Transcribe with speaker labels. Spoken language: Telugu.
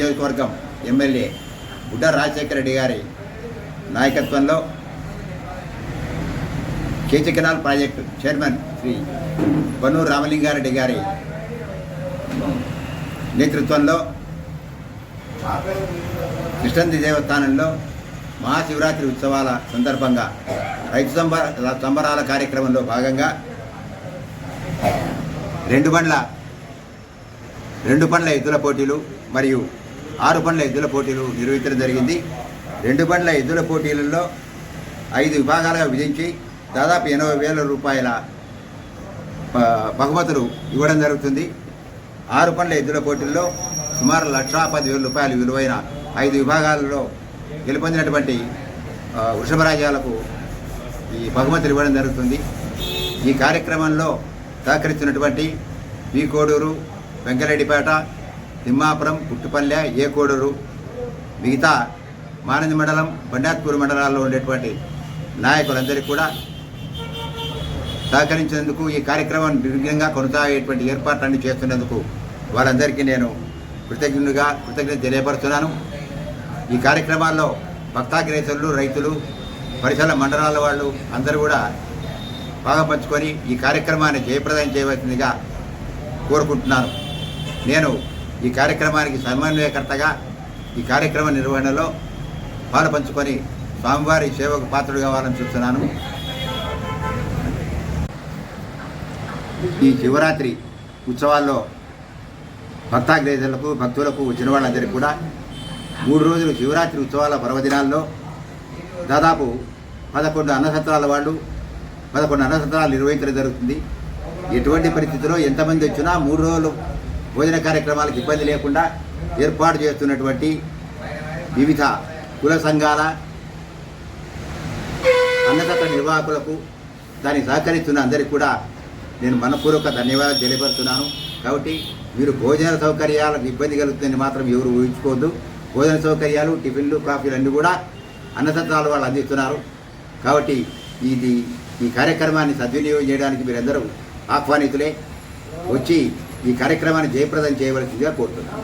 Speaker 1: నియోజకవర్గం ఎమ్మెల్యే బుడ్డ రాజశేఖర రెడ్డి గారి నాయకత్వంలో Kecha canal project chairman Shri Bannuru Ramalingareddy garu నేతృత్వంలో కృష్ణంది దేవస్థానంలో మహాశివరాత్రి ఉత్సవాల సందర్భంగా రైతు సంబర సంబరాల కార్యక్రమంలో భాగంగా రెండు బండ్ల రెండు పండ్ల ఎద్దుల పోటీలు మరియు ఆరు పండ్ల ఎద్దుల పోటీలు నిర్వహించడం జరిగింది. రెండు బండ్ల ఎద్దుల పోటీలలో ఐదు విభాగాలుగా విధించి దాదాపు ఎనభై వేల రూపాయల బహుమతులు ఇవ్వడం జరుగుతుంది. ఆరు పండ్ల ఎద్దుల పోటీల్లో సుమారు లక్షా పదివేల రూపాయలు విలువైన ఐదు విభాగాలలో గెలుపొందినటువంటి వృషభరాజాలకు ఈ బహుమతులు ఇవ్వడం జరుగుతుంది. ఈ కార్యక్రమంలో సహకరిస్తున్నటువంటి వి కోడూరు వెంకరెడ్డిపేట తిమ్మాపురం పుట్టుపల్లె ఏకోడూరు మిగతా మానంది మండలం బండాత్పూర్ మండలాల్లో ఉండేటువంటి నాయకులందరికీ కూడా సహకరించినందుకు ఈ కార్యక్రమం నిర్విఘ్నంగా కొనసాగేటువంటి ఏర్పాట్లన్నీ చేస్తున్నందుకు వారందరికీ నేను కృతజ్ఞునిగా కృతజ్ఞత తెలియపరుస్తున్నాను. ఈ కార్యక్రమాల్లో భక్తాగ్రేసులు రైతులు పరిసర మండలాల వాళ్ళు అందరూ కూడా బాగా పంచుకొని ఈ కార్యక్రమాన్ని జయప్రదం చేయవలసిందిగా కోరుకుంటున్నాను. నేను ఈ కార్యక్రమానికి సమన్వయకర్తగా ఈ కార్యక్రమ నిర్వహణలో పాలు పంచుకొని స్వామివారి సేవకు పాత్రుడు కావాలని చూస్తున్నాను. ఈ శివరాత్రి ఉత్సవాల్లో భక్తాగ్రేజులకు భక్తులకు వచ్చిన వాళ్ళందరికీ కూడా మూడు రోజులు శివరాత్రి ఉత్సవాల పర్వదినాల్లో దాదాపు పదకొండు అన్నసత్రాల వాళ్ళు పదకొండు అన్నసత్రాలు నిర్వహించడం జరుగుతుంది. ఎటువంటి పరిస్థితిలో ఎంతమంది వచ్చినా మూడు రోజులు భోజన కార్యక్రమాలకు ఇబ్బంది లేకుండా ఏర్పాటు చేస్తున్నటువంటి వివిధ కుల సంఘాల అన్నదాత నిర్వాహకులకు దానికి సహకరిస్తున్న అందరికీ కూడా నేను మనపూర్వక ధన్యవాదాలు తెలియపరుస్తున్నాను కాబట్టి మీరు భోజన సౌకర్యాలకు ఇబ్బంది కలుగుతుందని మాత్రం ఎవరు ఊహించుకోవద్దు. భోజన సౌకర్యాలు టిఫిన్లు కాఫీలు అన్నీ కూడా అన్నసత్రాలు వాళ్ళు అందిస్తున్నారు. కాబట్టి ఇది ఈ కార్యక్రమాన్ని సద్వినియోగం చేయడానికి మీరందరూ ఆహ్వానితులే. వచ్చి ఈ కార్యక్రమాన్ని జయప్రదం చేయవలసిందిగా కోరుతున్నాను.